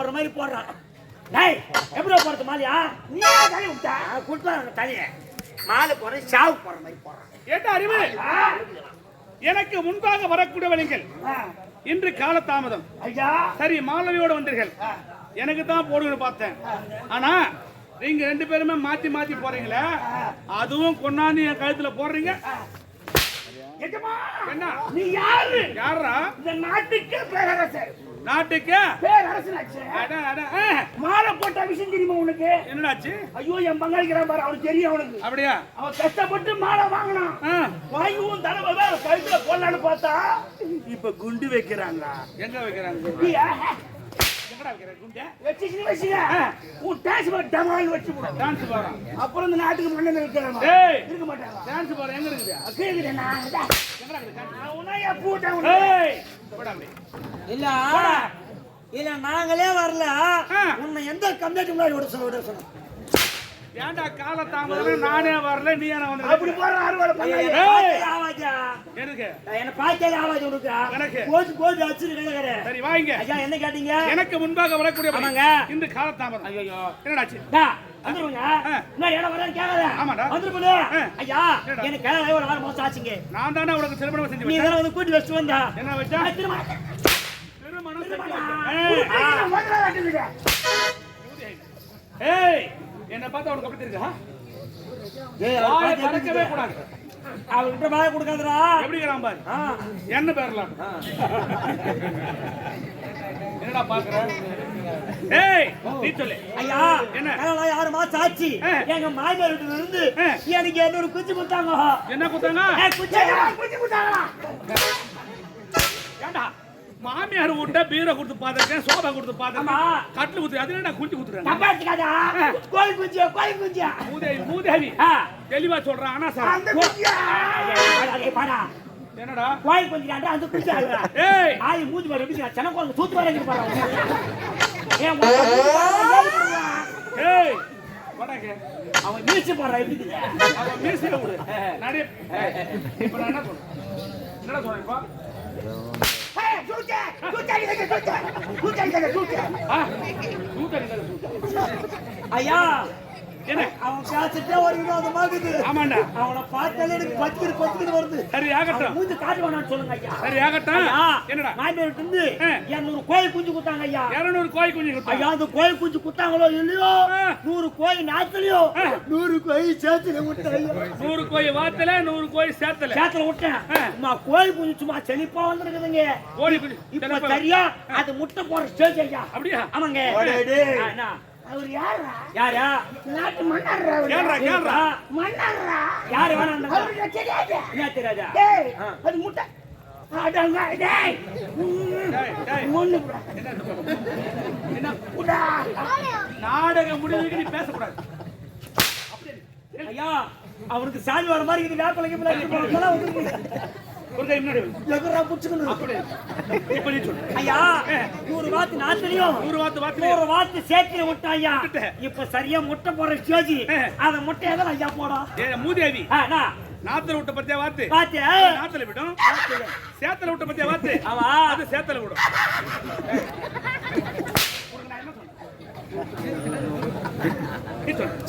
போடுற மாதிரி போடுறான். டேய் எப்படி போறது மாலையா? நீ தலை விட்டா கொடுத்தா தலைய. மாலை போடுற சாவு போடுற மாதிரி போடுறான். கேட்ட அறிவு எனக்கு முன்பாக வரக்கூடியவர்கள் இன்று காலதாமதம். ஐயா. சரி மாலவியோட வந்தீர்கள். எனக்கு தான் போடுங்கன்னு பார்த்தேன். ஆனா நீங்க ரெண்டு பேருமே மாத்தி மாத்தி போறீங்களே? அதுவும் கொண்டாந்து என் கழுத்துல போடுறீங்க? என்ன? நீ யாரு? யாரா இந்த நாட்டுக்கு பேரரசர். நாட்டுக்கு? பேரரசனாச்சு அட, அட, ஆ, மாலை போட்ட விஷயம் தெரியுமா உனக்கு? என்னடாச்சு? ஐயோ என் பங்காளிக்கிறான் பாரு அவனுக்கு தெரியும் அவனுக்கு. அப்படியா? அவன் கஷ்டப்பட்டு மாலை வாங்கினான். வாங்கிவும் தலைமை வேற கழுத்துல போடலான்னு பார்த்தா இப்ப குண்டு வைக்கிறாங்க எங்க வைக்கிறாங்க? உன் டான்ஸ் பாரு, டமால்னு வச்சு. டான்ஸ் போறோம் அப்புறம் இந்த நாட்டுக்கு மன்னன் இருக்கிறவன் ஏய். இருக்க மாட்டாங்க டான்ஸ் போறோம் எங்க இருக்குது? கேக்குது நான் இதா. எங்கடா இருக்குது dance? நான் உன்னை என் பூட்டை உன்னை. ஏய். போடா அப்படி. இல்ல. இல்ல நாங்களே வரல. ஆ. உன்னை எந்த கம்ப்ளைண்ட் முன்னாடி விட சொல்ல விட சொன்னோம் ஏன்டா காலதாமதம் நானே வரல நீ என்ன அப்படி வந்து போற அறுவடை பண்ணாங்க ஏய். ஆவாஜா எதுக்கு? என்ன பார்த்தே ஆவாஜ் உனக்கு? எனக்கு. கோச்சு கோச்சு அடிச்சுட்டு கிடக்குற சரி வாங்க. ஐயா என்ன கேட்டீங்க? எனக்கு முன்பாக வரக்கூடிய ஆமாங்க. இந்த காலதாமதம் ஐயோ என்னடாச்சு? டா, வந்துருங்க. இடம் கேட்காத ஆமாடா. வந்துருப்பது. ஐயா? எனக்கு கல்யாணம் ஒரு ஆறு மாசம் ஆச்சுங்க. நான் தானே உனக்கு திருமணம் செஞ்சு நீ இதெல்லாம் வந்து கூட்டி வச்சுட்டு வந்தா. என்ன வச்சா? திருமணம். என்ன பார்த்தா உனக்கு அப்படி தெரியுதா? வாயை திறக்கவே கூடாது. அவர்கிட்ட பாய கொடுக்காதடா. எப்படிங்கிறான் பாரு. ஆ. என்ன பேரலாம்? என்னடா பாக்குற ஏய் நீ சொல்லு. ஐயா என்ன? ஆறு மாசம் ஆச்சு. எங்க மாமியார் வீட்டுல இருந்து. எனக்கு என்னோட குச்சி கொடுத்தாங்க என்ன குச்சி குச்சி கொடுத்தாங்க ஏண்டா? மாமியார் வீட்ட பீரை கொடுத்து பார்த்திருக்கேன் சோபா கொடுத்து. பார்த்திருக்கேன் கட்டில் குத்து அது என்னடா குஞ்சு குத்துறாங்க? தப்பா எடுத்துக்காதா? கோழி கோழி மூதேவி மூதேவி. தெளிவா சொல்றான் ஆனா சார். என்னடா? கோழி அந்த குச்சி ஆகுறா ஏய். ஆய் மூஞ்சி பாரு எப்படி சென தூத்து வரைக்கும் பாரு ஏன் மூஞ்சி பாரு, ஏய் வடக்கு அவன் வீச்சு போடுறான் எப்படி? அவன் மீசில விடு. நடி. இப்ப நான் என்ன சொல்றேன்? என்னடா சொல்றேன் இப்போ? ஐயா அவன் பேசிட்டே ஒரு வினோதமா இருக்குது ஆமாண்டா. அவனை பார்த்தாலே எனக்கு பத்துக்கிட்டு பத்துக்கிட்டு வருது. சரி ஆகட்டும். மூஞ்சி காட்டு வேணாம்னு சொல்லுங்க ஐயா. சரி ஆகட்டும். ஐயா என்னடா? மாமியார் இருந்து. எண்ணூறு கோயில் குஞ்சு குத்தாங்க ஐயா. இருநூறு கோழி குஞ்சு கொடுத்தா? ஐயா அந்த கோயில் குஞ்சு குத்தாங்களோ இல்லையோ. நூறு கோயில் நாத்துலயோ. நூறு கோயில் சேர்த்துல விட்டேன். நூறு கோழி வாத்தல நூறு கோழி சேர்த்தல சேத்துல விட்டேன். ஆ. சும்மா கோயில் குஞ்சு சும்மா செழிப்பா வந்துருக்குதுங்க. கோழி குஞ்சு இப்ப சரியா? அது முட்டை போற ஸ்டேஜ் ஐயா. அப்படியா? ஆமாங்க. ஆ, என்ன? யாரா நாட்டு மன்னர்ரா அவரு. கேளுடா, கேளுடா. மன்னர்ரா. யாரு வேணாம் அவருக்கு தெரியாது என்ன தெரியாதா ஆ. அது முட்டை அடங்க டேய் டேய், டேய். ஒண்ணு கூட. என்ன உடா. நாடக முடிவுக்கு நீ ஐயா அவருக்கு சாமி வர மாதிரி இது வேப்பலைக்கு முன்னாடி ஒரு கை முன்னாடி. எதிரா புடிச்சுக்கணும். அப்படி. இப்ப நீ சொல்லு. ஐயா நூறு வாத்து நாத்துலயும் நூறு வாத்து வாத்து நூறு வாத்து சேர்த்துல விட்டா ஐயா. இப்ப சரியா முட்டை போடுற ஸ்டேஜ். அந்த முட்டை எதில் ஐயா போடும் ஏ மூதேவி? நாத்துல விட்ட பத்தியா வாத்து? நாத்துல விடும். சேத்துல விட்ட பத்தியா வாத்து. அது சேத்துல விடும்.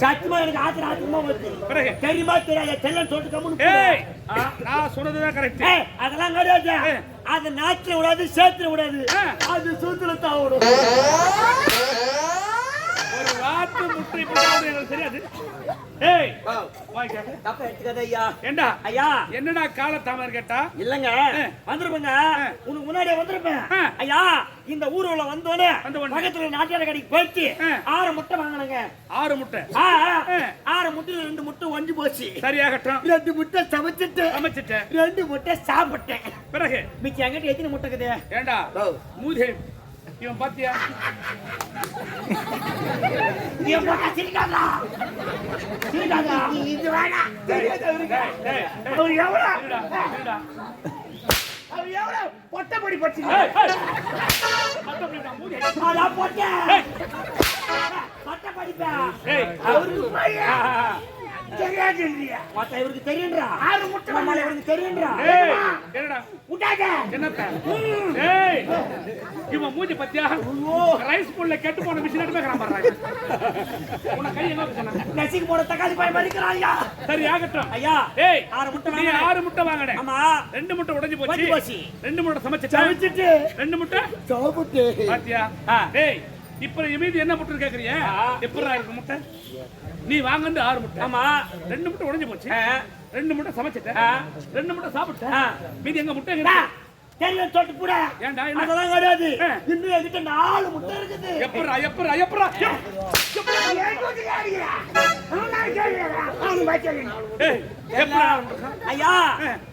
சத்தியமா எனக்கு ஆத்திர ஆத்திரமா வருது. தெரியுமா தெரியாத செல்லன்னு சொல்லிட்டு கம்முனு ஏய்! ஆ. நான் சொன்னதுதான் கரெக்ட் அதெல்லாம் கிடையாது. அது நாட்டுல விடாது சேத்துல விடாது. அது சூத்துல தான் விடும் ஒரு வாத்து முட்டை இப்படி தெரியாது. ஏய் தப்பா எடுத்துக்காத ஐயா. ஏண்டா? ஐயா. என்னடா கால தாமதம் கேட்டா இல்லங்க. வந்துருப்பேங்க. உனக்கு முன்னாடியே வந்திருப்பேன். ஐயா இந்த ஊருல வந்தோடனே. பக்கத்துல நாட்டியார கடைக்கு போயிட்டு. ஆறு முட்டை வாங்கினங்க. ஆறு முட்டை. ஆ, ஆ. ஆ. ஆறு முட்டை ரெண்டு முட்டை ஒஞ்சி போச்சு. சரியாகட்டும் ரெண்டு முட்டை சமைச்சிட்டு அமைச்சிட்டேன் ரெண்டு முட்டை சாப்பிட்டேன். பிறகு? மிச்சம் எங்கிட்ட எத்தனை முட்டை இருக்குது? ஏண்டா? மூதே இவன் பாத்தியா? நீ போட்டா சிரிக்காதா சிரிக்காதா இது டேய், அவர் இருடா. அவர் எவ்வளவு பொட்டை படி படிச்சு. அதான் பொட்டை. பொட்டை படிப்பேன் ஏய், தெரியாதுன்றியா? மத்த இவருக்கு தெரியும்டா ஆறு முட்டை நம்மள இவருக்கு தெரியும்டா ஏய் என்னடா? விட்டாத என்னத்த? ஏய் இவன் மூஞ்சி பத்தியா? ரைஸ் புல்ல கெட்டு போன மிஷின் எடுத்து வைக்கிறான் பாரு. உன கை எங்க வச்சனா நசிக்கு போட தக்காளி பாய் மறிக்கிறான் ஐயா சரி ஆகட்டும். ஐயா ஏய் ஆறு முட்டை. ஆறு முட்டை வாங்கினே ஆமா. ரெண்டு முட்டை உடைஞ்சு போச்சு. போச்சு. ரெண்டு முட்டை சமைச்சிட்டா சமைச்சிட்டு. ரெண்டு முட்டை? சாப்பிட்டு பாத்தியா? ஆ. இப்ப மீதி என்ன முட்டை கேக்குறிய? ஆ. எப்படா இருக்கு முட்டை? நீ வாங்குனது ஆறு முட்டை. ஆமா. ரெண்டு முட்டை உடைஞ்சு போச்சு. ரெண்டு முட்டை சமைச்சிட்ட. ரெண்டு முட்டை சாப்பிட்ட ஆ. மீதி எங்க முட்டை டா, எங்க தெரியும் சொல்லிட்டு கூட ஏன்டா அதெல்லாம் கிடையாது. இன்னும் என்கிட்ட நாலு முட்டை இருக்குது. எப்படா எப்படா எப்படா? ஐயா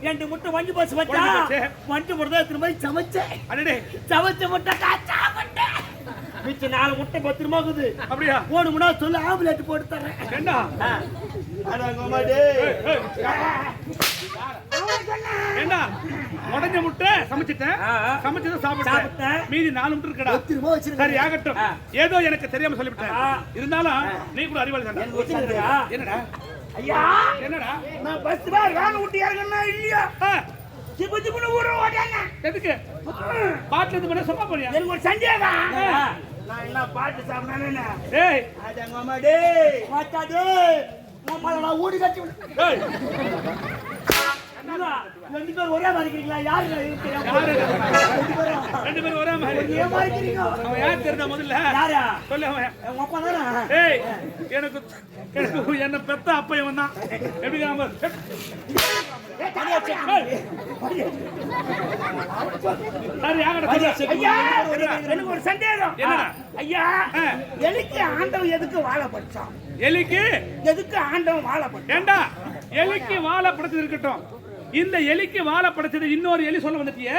ரெண்டு முட்டை வண்டி பஸ் வச்சா போச்சு. வண்டி முட்டை போய் சமைச்சேன். சமைச்ச முட்டை காச்சா முட்டை மிச்ச நாலு முட்டை பத்து ரூபா இருக்குது. அப்படியா? முட்டை சொல்லு ஆம்புலேட் போட்டு தரேன் ஏய், ஏண்டா உடைஞ்ச முட்டை சமைச்சிட்டேன். சமைச்சதை சாப்பிட்டேன். மீதி நாலு முட்டை இருக்கடா. சரி ஆகட்டும். ஏதோ எனக்கு தெரியாம சொல்லிவிட்டேன். ஆ. இருந்தாலும் நீ கூட அறிவாளி? என்னடா? ஐயா! என்னடா? நான் பஸ் வேன் விட்டு இறங்கணும் இல்லையா? சிப்புன்னு ஊற ஓட்டாங்க. எதுக்கு? பாட்டுல இது பண்ண சும்மா போனியா எனக்கு ஒரு சந்தேகம். நான் என்ன பாட்டு சாப்பிடானே ஏய். அடங்கம்மா டேய் மாத்தா டேய் நம்மள நான் ஊடி கட்டி என்னடா, ரெண்டு பேரும் ஒரே மாதிரி இருக்கீங்களா? யாரு? யாரு? ரெண்டு பேரும். ரெண்டு பேரும் இருக்கீங்க அவன் யார் தெரிஞ்சா முதல்ல? சொல்லு அவன். உங்க அப்பா தானே? ஏய் எனக்கு எனக்கு என்ன பெத்த அப்ப இவன் தான். எப்படி. ஐயா எனக்கு ஒரு சந்தேகம்? ஐயா ஆ. எதுக்கு ஆண்டவன் எதுக்கு வாழ படிச்சான்? எலிக்கு? எதுக்கு ஆண்டவன் வாழ படிச்சான்? ஏண்டா? எலிக்கு வாழை படைச்சது இருக்கட்டும். இந்த எலிக்கு வாழை படைச்சது இன்னொரு எலி சொல்ல வந்துட்டியே?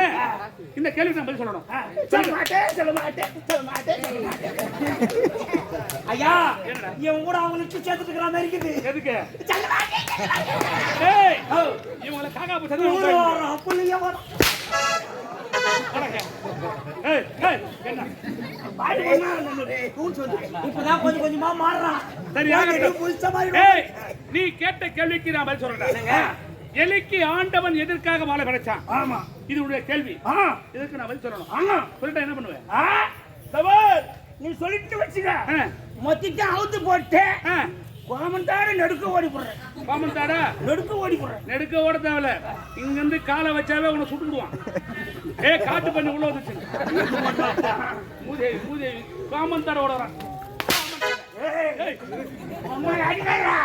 இந்த கேள்விக்கு நான் பதில் சொல்லணும். சொல்ல. மாட்டேன் சொல்ல மாட்டேன் சொல்ல மாட்டேன் ஐயா? இவன் கூட அவங்களுக்கு சேர்த்துட்டு இருக்கிற மாதிரி இருக்குது. எதுக்கு. ஏய் இவங்களை காக்கா ஊரு பச்சை வரோம். நீ கேட்ட கேள்விக்கு நான் பதில்? சொல்றேன் எலிக்கு ஆண்டவன் எதற்காக வாழை படைச்சான்? ஆமா. இது உடைய கேள்வி. ஆ. இதுக்கு நான் பதில் சொல்லணும். ஆமா. சொல்லிட்டா என்ன பண்ணுவேன்? நீ சொல்லிட்டு வச்சுக்க. மொத்திட்டு அவுத்து போட்டு ஆ, கோமந்தார நடுக்க ஓடி போடுறேன் பாமந்தாடா நடுக்க ஓடி போடுறேன் நெடுக்க ஓட தேவையில்ல. இங்க இருந்து காலை வச்சாவே உன்னை சுட்டுடுவான் ஏ காட்டு பண்ணி உள்ள வந்துச்சு. மூதேவி மூதேவி பாமந்தாட ஓடுறான். ஏய், அம்மா அடிக்காரா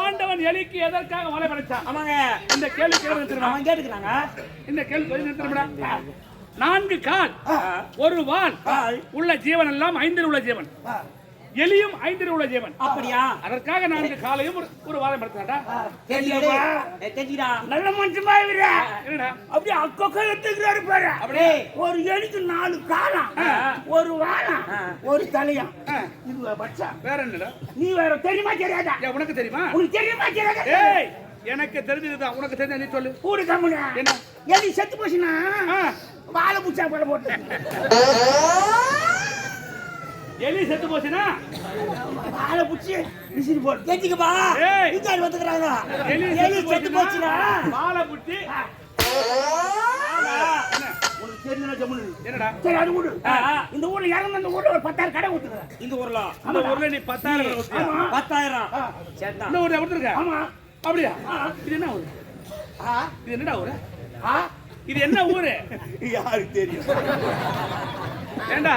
ஆண்டவன் எலிக்கு எதற்காக வலை படைச்சான்? ஆமாங்க. இந்த கேள்வி கேள்வி கேட்டுக்கிறாங்க. இந்த கேள்வி நிறுத்துறா நான்கு கால். ஒரு வால். உள்ள ஜீவன் எல்லாம் ஐந்தில் உள்ள ஜீவன். எலியும் ஐந்தில் உள்ள ஜீவன். அப்படியா? அதற்காக நான்கு காலையும் ஒரு வாரம் தெரியுமா தெரியுதா. நல்ல மனுஷமா இவரு. அப்படியே அக்கொக்க எடுத்துக்கிறாரு பாரு. அப்படியே. ஒரு எலிக்கு நாலு காலம். ஒரு வாரம் ஒரு தலையம் ஆ, இது பச்சா. வேற என்னடா? நீ வேற தெரியுமா தெரியாதா? உனக்கு தெரியுமா? உனக்கு தெரியுமா தெரியாதா? ஏய் எனக்கு தெரிஞ்சதுதான் உனக்கு தெரிஞ்ச நீ சொல்லு. கூடு கம்முனா. என்ன? எலி செத்து போச்சுனா வாழை பூச்சா போட போட்டேன் எலி செத்து போச்சுன்னா? வாழை பூச்சி விசிறி போட்டு கேட்டுக்கப்பா. விசாரி வந்துக்கிறாங்க. எலி செத்து போச்சுனா வாழை புட்டி உனக்கு தெரிஞ்சா ஜம்முனு. என்னடா? சரி அது விடு. இந்த ஊர்ல இறந்து இந்த ஊர்ல ஒரு பத்தாயிரம் கடை விட்டுக்கிறேன் இந்த ஊர்ல? இந்த ஊர்ல நீ பத்தாயிரம் பத்தாயிரம். இந்த ஊர்ல கொடுத்துருக்க ஆமா. அப்படியா? இது என்ன ஊரு? இது என்னடா ஊரு? ஆ. இது என்ன ஊரு? யாருக்கு தெரியும்? ஏண்டா?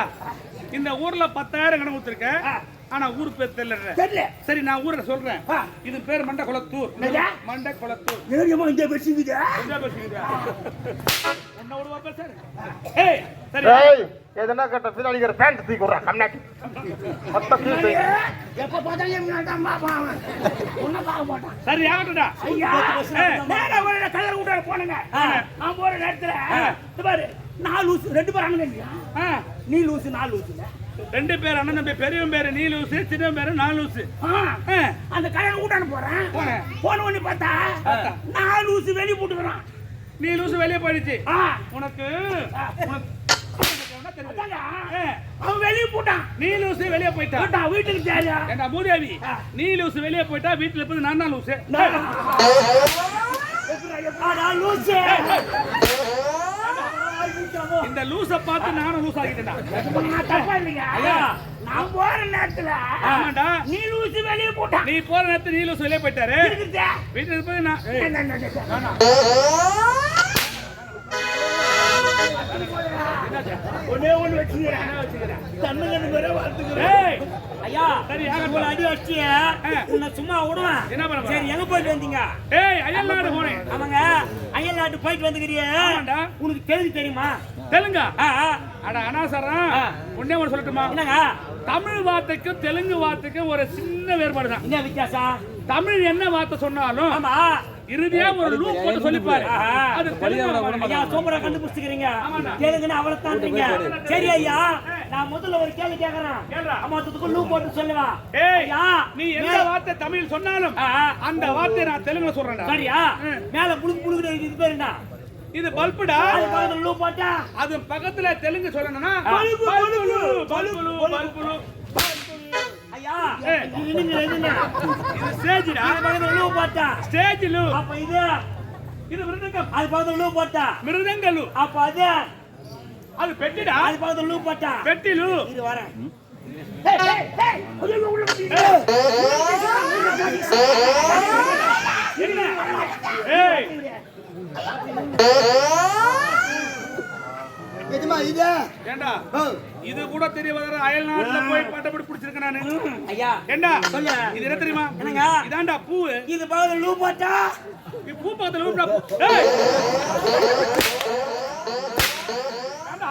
இந்த ஊர்ல பத்தாயிரம் கணக்கு கொடுத்துருக்க ஆ. ஆனா ஊர் பேர் தெரியல தெரியல சரி நான் ஊரை சொல்றேன். இது பேர் மண்ட குளத்தூர்? மண்ட குளத்தூர் ஏரியமா இந்த பேசுங்குது எங்க பேசுறீங்க? உன்னை விடுவா பேசாரு? ஏய், சரி. ஏய் எதனா கேட்ட பின்னாடிக்கிற பேண்ட் தூக்கி விடுறா கம்னாட்டி மொத்த கீழ் தூக்கி எப்ப பார்த்தாலும் என் பார்ப்பான் அவன். உன்னை பார்க்க மாட்டான். சரி, ஆகட்டும்டா. ஐயா, நேரா ஒரு கலர் விட்டு போனுங்க. நான் போற நேரத்துல, இது பாரு, நான் லூசு, ரெண்டு பேரும் அண்ணன்? ஆ, நீ லூசு, நான் லூசுல. ரெண்டு பேர் அண்ணன் தம்பி பெரியவன் பேரு நீ லூசு சின்னவன் பேரு நான் லூசு. அந்த கலர் விட்டான்னு போறேன். போன உடனே பார்த்தா நான் லூசு வெளிய போட்டுக்கிறான் நீ லூசு வெளியே போயிடுச்சு. உனக்கு என்ன அவன் வெளியே போட்டான். நீ லூசு வெளியே போயிட்டா. போட்டான் வீட்டுக்கு தேவையா? ஏண்டா மூதேவி. நீ லூசு வெளியே போயிட்டா வீட்டுல போய் நான் தான் லூசு. லூசு. இந்த லூச பார்த்து நானும் லூஸ் ஆகிட்டேன்டா. தப்பா இல்லைங்க நான் போற நேரத்துல ஆமாண்டா. நீ லூசு வெளியே போட்டான் நீ போற நேரத்துல நீ லூசு வெளியே போயிட்டாரு. வீட்டுல போய் நான் என்ன, என்ன. ஒண்ணே வச்சுக்கிறேன். வாழ்த்துக்கிறேன். ஏய், ஐயா சரி. ஒரு அடி அடிச்சிய உன்னை சும்மா விடுவேன். என்ன பண்ண? சரி எங்க போயிட்டு வந்தீங்க? ஏய் அயல் நாடு போனேன். ஆமாங்க அயல் நாட்டு போயிட்டு வந்துக்கிறிய. உனக்கு தெலுங்கு தெரியுமா? தெலுங்கா. அட அனாசரம். ஒண்ணே ஒன்று சொல்லட்டுமா? என்னங்க? தமிழ் வார்த்தைக்கும் தெலுங்கு வார்த்தைக்கும் ஒரு சின்ன வேறுபாடு தான் என்ன வித்தியாசம்? தமிழ் என்ன வார்த்தை சொன்னாலும் ஆமா. இறுதியா ஒரு லூப் போட்டு சொல்லிப்பாரு. அது. ஐயா சூப்பரா கண்டுபிடிச்சிக்கிறீங்க ஆமாண்டா. தெலுங்குன்னு அவ்வளவுதான்றீங்க சரி ஐயா நான் முதல்ல ஒரு கேள்வி கேக்குறேன். அம்மாத்துக்கு லூ போட்டு சொல்லுவா ஏய் ஐயா நீ எந்த வார்த்தை தமிழ் சொன்னாலும். அந்த வார்த்தையை நான் தெலுங்குல சொல்றேன்டா சரியா. மேல புழுக்கு புழுக்கு இது பேர் என்ன இது பல்புடா அது பக்கத்துல தெலுங்கு சொல்லணும்னா பல்பு, பல்புலு, பல்பு, பல்புலு, பல்புலு. ஐயா. ஏய். இது நீங்க எதுங்க இது ஸ்டேஜ்டா அது பக்கத்துல லூ போட்டா. ஸ்டேஜ்லு அப்ப இது இது மிருதங்கம். அது பக்கத்துல லூ போட்டா. மிருதங்கலு அப்ப அது அது பெட்டிடா? அது பக்கத்துல லூ போட்டா. பெட்டிலு. இது வரேன். ஏய், ஏய், ஏய், ஐயோ, உள்ள போட்டீங்க. ஏய். எதுமா இது? ஏண்டா? இது கூட தெரிய வர அயல் நாட்டுல போய் பட்டப்படி பிடிச்சிருக்கேன் நானு. ஐயா ஏண்டா? சொல்லு. இது என்ன தெரியுமா? என்னங்க? இதாண்டா பூ. இது பக்கத்துல லூ போட்டா? நீ பூ பக்கத்துல. ஏய்! ஏண்டா,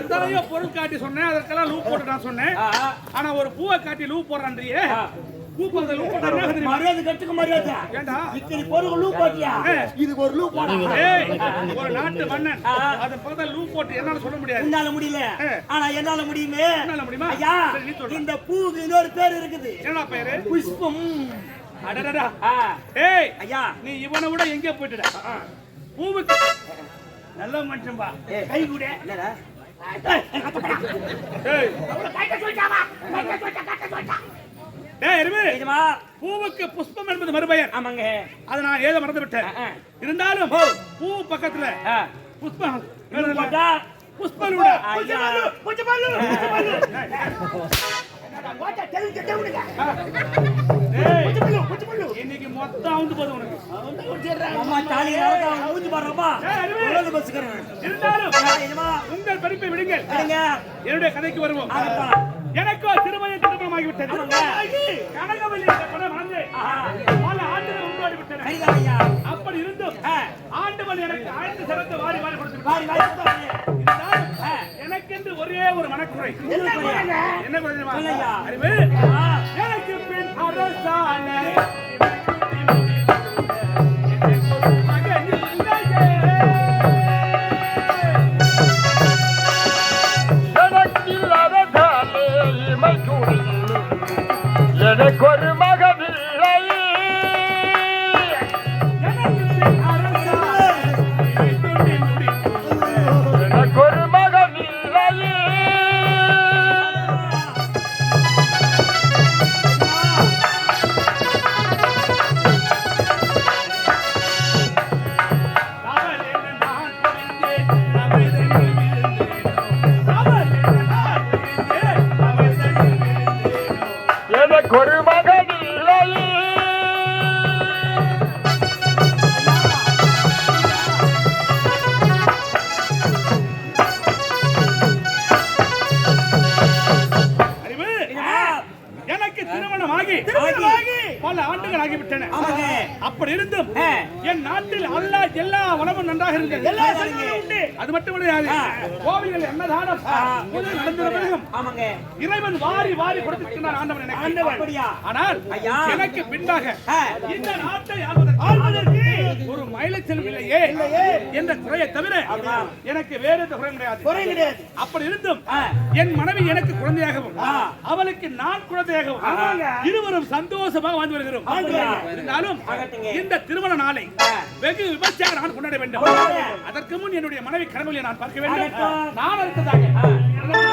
எத்தனையோ பொருள் காட்டி சொன்னேன். அதற்கெல்லாம் லூப் போட்டு நான் சொன்னேன். ஆனா ஒரு பூவை காட்டி லூப் போடுறான்றியே பூ லூப் என்ன மரியாதை கட்டுக்க மரியாதை. ஏண்டா? இத்தனை பொருள் லூ போட்டியா? இதுக்கு ஒரு லூ போடா. ஏய் ஒரு நாட்டு மன்னன். அது பக்கத்துல லூப் போட்டு என்னால சொல்ல முடியாது. உன்னால முடியல. ஆனா என்னால முடியுமே? என்னால முடியுமா? ஐயா. இந்த பூவுக்கு இன்னொரு பேர் இருக்குது. என்னடா பேரு? புஷ்பம். அடடடா. ஏய் ஐயா. நீ இவனை விட எங்கே போயிட்டுடா. பூவுக்கு. நல்ல மனுஷன்பா ஏய், கை கூட என்னடா? ஏய் டேய் எருமை நிஜமா பூவுக்கு புஷ்பம் என்பது மறுபெயர். ஆமாங்க. அதை நான் ஏத மறந்து விட்டேன். இருந்தாலும் பூ பக்கத்துல புஷ்பம். புஷ்பலூட. ஏய் இன்னைக்கு மொத்தம் அவுந்து போகுது உனக்கு. அம்மா தாலி ஊஞ்சி பாடுறப்பா. இருந்தாலும் உங்கள் படிப்பை விடுங்கள். விடுங்க. என்னுடைய கதைக்கு வருவோம். எனக்கோ திருமணம் திருமணமாகிவிட்டது. ஆமாங்க. கனகவல்லி மறந்து பல ஆண்டுகள் உண்டாடி விட்டன. அப்படி இருந்தும் ஆண்டவன் எனக்கு ஆழ்ந்து சிறந்து வாரி வாரி கொடுத்து எனக்கென்று ஒரே ஒரு மனக்குறை என்ன குறை தெரியுமா? அறிவு? எனக்கு பின் அரசான பல ஆண்டுகள் ஆகிவிட்டன. அப்படி இருந்தும். என் நாட்டில் அல்லாஹ் எல்லா வளமும் நன்றாக இருந்தது. அது மட்டும் கிடையாது. கோவில்கள் என்னதானம் ஆ. முதல் நடந்த பிறகும் ஆமாங்க இறைவன் வாரி வாரி கொடுத்திருக்கிறான் ஆண்டவன் எனக்கு ஆண்டவன். ஆனால். எனக்கு பின்னாக ஆ. இந்த நாட்டை ஆள்வதற்கு ஒரு மயிலை செல்வம் இல்லையே என்ற குறையை தவிர. எனக்கு வேற எந்த குறையும் கிடையாது குறை கிடையாது அப்படி இருந்தும். என் மனைவி எனக்கு குழந்தையாகவும். அவளுக்கு நான் குழந்தையாகவும். இருவரும் சந்தோஷமாக வாழ்ந்து வருகிறோம். இருந்தாலும். இந்த திருமண நாளை. வெகு விமர்சையாக நான் கொண்டாட வேண்டும். அதற்கு முன் என்னுடைய மனைவி கனவுகளை நான் பார்க்க வேண்டும். நான் அடுத்ததாக